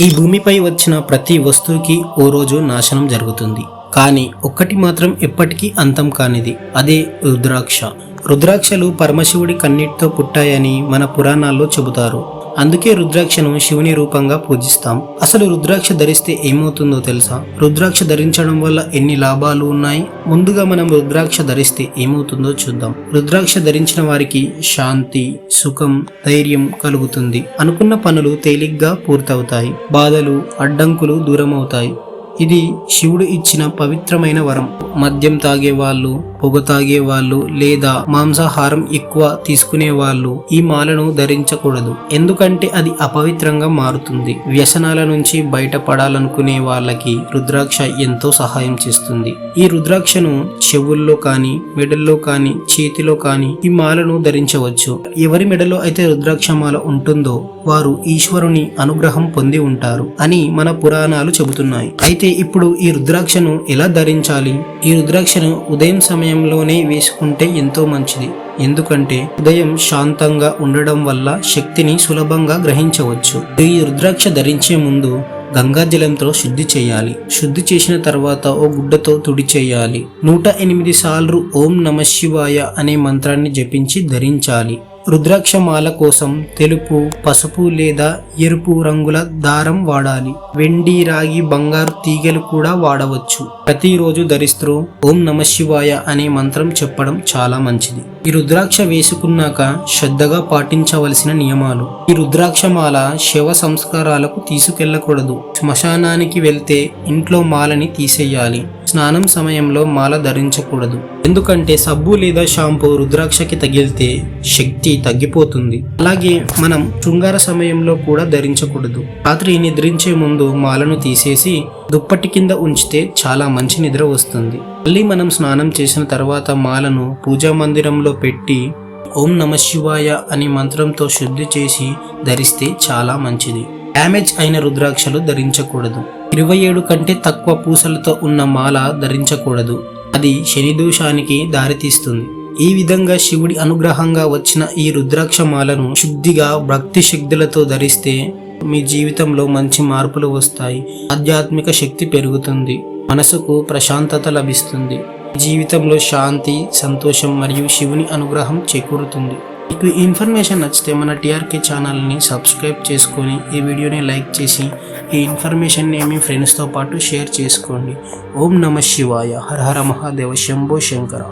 ఈ భూమిపై వచ్చిన ప్రతి వస్తువుకి ఓ రోజు నాశనం జరుగుతుంది. కానీ ఒక్కటి మాత్రం ఎప్పటికీ అంతం కానిది అదే రుద్రాక్ష. రుద్రాక్షలు పరమశివుడి కన్నీటితో పుట్టాయని మన పురాణాల్లో చెబుతారు. అందుకే రుద్రాక్షను శివుని రూపంగా పూజిస్తాం. అసలు రుద్రాక్ష ధరిస్తే ఏమవుతుందో తెలుసా? రుద్రాక్ష ధరించడం వల్ల ఎన్ని లాభాలు ఉన్నాయి? ముందుగా మనం రుద్రాక్ష ధరిస్తే ఏమవుతుందో చూద్దాం. రుద్రాక్ష ధరించిన వారికి శాంతి సుఖం ధైర్యం కలుగుతుంది. అనుకున్న పనులు తేలిగ్గా పూర్తవుతాయి. బాధలు అడ్డంకులు దూరం అవుతాయి ఇది శివుడు ఇచ్చిన పవిత్రమైన వరం. మద్యం తాగే వాళ్ళు పొగ తాగే వాళ్ళు లేదా మాంసాహారం ఎక్కువ తీసుకునే వాళ్ళు ఈ మాలను ధరించకూడదు. ఎందుకంటే అది అపవిత్రంగా మారుతుంది. వ్యసనాల నుంచి బయటపడాలనుకునే వాళ్ళకి రుద్రాక్ష ఎంతో సహాయం చేస్తుంది. ఈ రుద్రాక్షను చెవుల్లో కానీ మెడల్లో కానీ చేతిలో కానీ ఈ మాలను ధరించవచ్చు. ఎవరి మెడలో అయితే రుద్రాక్ష మాల ఉంటుందో వారు ఈశ్వరుని అనుగ్రహం పొంది ఉంటారు అని మన పురాణాలు చెబుతున్నాయి. అయితే ఇప్పుడు ఈ రుద్రాక్షను ఎలా ధరించాలి? ఈ రుద్రాక్షను ఉదయం సమయం సమయంలోనే వేసుకుంటే ఎంతో మంచిది. ఎందుకంటే ఉదయం శాంతంగా ఉండడం వల్ల శక్తిని సులభంగా గ్రహించవచ్చు. ఈ రుద్రాక్ష ధరించే ముందు గంగాజలంతో శుద్ధి చేయాలి. శుద్ధి చేసిన తర్వాత ఓ గుడ్డతో తుడి చేయాలి. నూట ఎనిమిది సార్లు ఓం నమ శివాయ అనే మంత్రాన్ని జపించి ధరించాలి. రుద్రాక్షమాల కోసం తెలుపు పసుపు లేదా ఎరుపు రంగుల దారం వాడాలి. వెండి రాగి బంగారు తీగలు కూడా వాడవచ్చు. ప్రతిరోజు ధరిస్తూ ఓం నమ శివాయ అనే మంత్రం చెప్పడం చాలా మంచిది. ఈ రుద్రాక్ష వేసుకున్నాక శ్రద్ధగా పాటించవలసిన నియమాలు. ఈ రుద్రాక్ష మాల శవ సంస్కారాలకు తీసుకెళ్ళకూడదు. శ్మశానానికి వెళ్తే ఇంట్లో మాలని తీసేయాలి. స్నానం సమయంలో మాల ధరించకూడదు. ఎందుకంటే సబ్బు లేదా షాంపూ రుద్రాక్షకి తగిలితే శక్తి తగ్గిపోతుంది. అలాగే మనం శృంగార సమయంలో కూడా ధరించకూడదు. రాత్రి నిద్రించే ముందు మాలను తీసేసి దుప్పటి కింద ఉంచితే చాలా మంచి నిద్ర వస్తుంది. మళ్ళీ మనం స్నానం చేసిన తర్వాత మాలను పూజా మందిరంలో పెట్టి ఓం నమ శివాయ అనే మంత్రంతో శుద్ధి చేసి ధరిస్తే చాలా మంచిది. డ్యామేజ్ అయిన రుద్రాక్షలు ధరించకూడదు. ఇరవై ఏడు కంటే తక్కువ పూసలతో ఉన్న మాల ధరించకూడదు. అది శని దోషానికి దారితీస్తుంది. ఈ విధంగా శివుడి అనుగ్రహంగా వచ్చిన ఈ రుద్రాక్ష మాలను శుద్ధిగా భక్తి శక్తులతో ధరిస్తే మీ జీవితంలో మంచి మార్పులు వస్తాయి. ఆధ్యాత్మిక శక్తి పెరుగుతుంది. మనసుకు ప్రశాంతత లభిస్తుంది. జీవితంలో శాంతి సంతోషం మరియు శివుని అనుగ్రహం చేకూరుతుంది. మీకు ఈ ఇన్ఫర్మేషన్ నచ్చితే మన టీఆర్కే ఛానల్ని సబ్స్క్రైబ్ చేసుకొని ఈ వీడియోని లైక్ చేసి ఈ ఇన్ఫర్మేషన్ని మీ ఫ్రెండ్స్తో పాటు షేర్ చేసుకోండి. ఓం నమ శివాయ. హర హర మహాదేవ శంభో శంకర.